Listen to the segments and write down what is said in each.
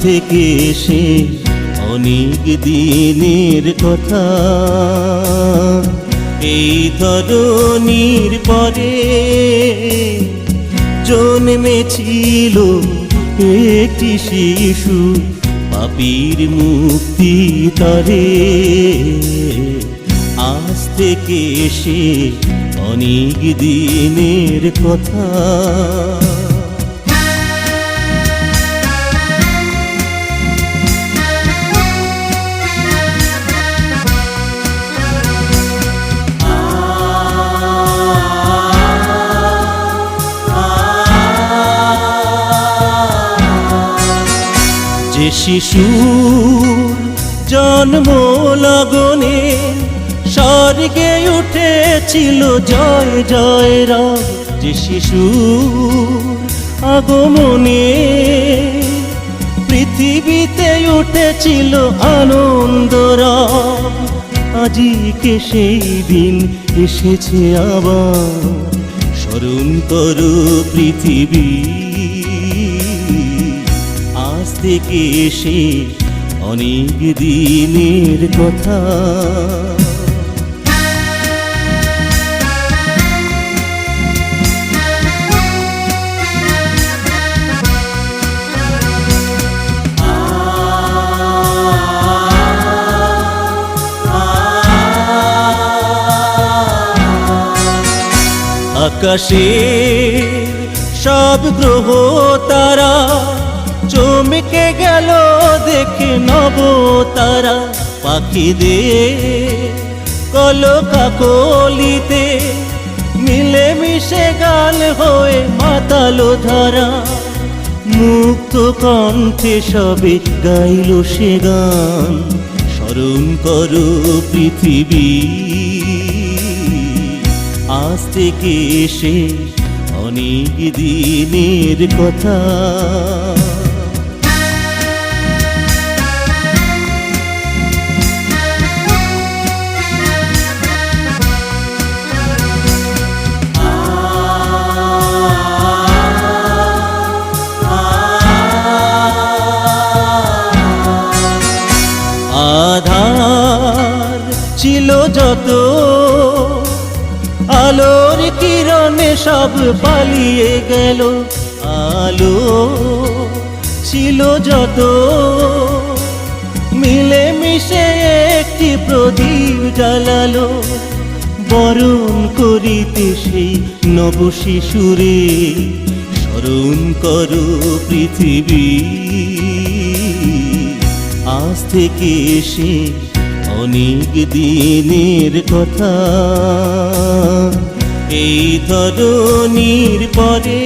থেকে সে অনেক দিনের কথা। এই ধরনীর পরে জন্মেছিল একটি শিশু পাপির মুক্তি তরে। আজ থেকে সে অনেক দিনের কথা। যে শিশুর জন্ম লগনে স্বর্গে উঠেছিল জয় জয় রাম। যে শিশুর আগমনে পৃথিবীতে উঠেছিল আনন্দ আজিকে সেই দিন এসেছে আবার? স্মরণ করো পৃথিবী। থেকে এসে অনেক দিনের কথা। আকাশে সব গ্রহ তারা দেখে নব তারা পাখিদের কল কাকলিতে মিলে মিশে গান হয়ে মাতালো ধারা। মুক্ত কণ্ঠে সবে গাইল সে গান। স্মরণ করো পৃথিবী। আজ থেকে এসে অনেক দিনের কথা। ছিল যত। আলোর কিরণে সব পালিয়ে গেল। আলো ছিল যত। মিলে মিশে একটি প্রদীপ জ্বালালো। বরণ করিতে সেই নব শিশুরে, স্মরণ করো পৃথিবী। আজ থেকে এসে অনেক দিনের কথা। এই ধরনীর পরে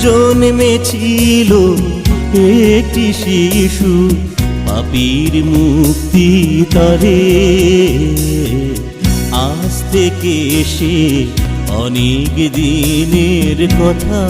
জন্মেছিল একটি শিশু, পাপির মুক্তি তরে। আজ থেকে সে অনেক দিনের কথা।